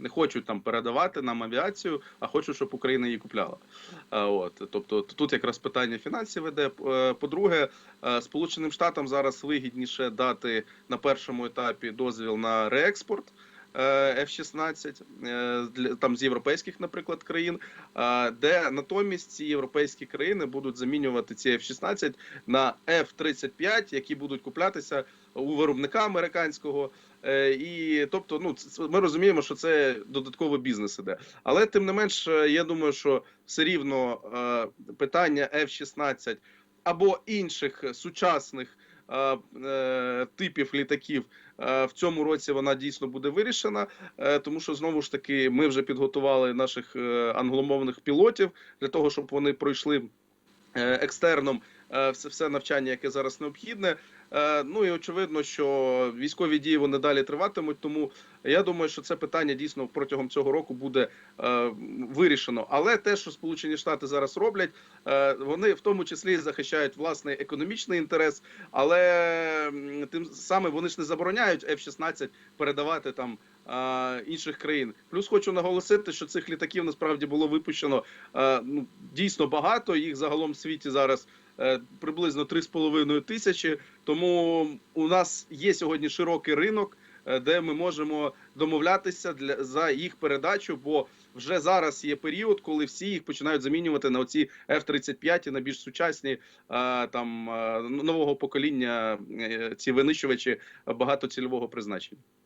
не хочуть там передавати нам авіацію, а хочуть, щоб Україна її купляла. От тобто тут якраз питання фінансів іде. Е, По-друге, е, Сполученим Штатам зараз вигідніше дати на першому етапі дозвіл на реекспорт. е, F-16 е, для- там з європейських, наприклад, країн, де натомість ці європейські країни будуть замінювати ці F-16 на F-35, які будуть куплятися у виробника американського. Е, І тобто, ну ми розуміємо, що це додатковий бізнес іде. Але тим не менш, е, я думаю, що все рівно е, питання F-16 або інших сучасних типів літаків в цьому році вона дійсно буде вирішена, тому що знову ж таки ми вже підготували наших англомовних пілотів для того, щоб вони пройшли екстерном все, все навчання, яке зараз необхідне. Е, Ну і очевидно, що військові дії вони далі триватимуть. Тому я думаю, що це питання дійсно протягом цього року буде е, вирішено. Але те, що Сполучені Штати зараз роблять, е, вони в тому числі захищають власний економічний інтерес, але тим саме вони ж не забороняють F-16 передавати там. Інших країн, плюс хочу наголосити, що цих літаків насправді було випущено ну дійсно багато. Їх загалом в світі зараз е, приблизно 3,5 тисячі. Тому у нас є сьогодні широкий ринок, е, де ми можемо домовлятися для за їх передачу. Бо вже зараз є період, коли всі їх починають замінювати на оці F-35 і на більш сучасні там нового покоління е, ці винищувачі багатоцільового призначення.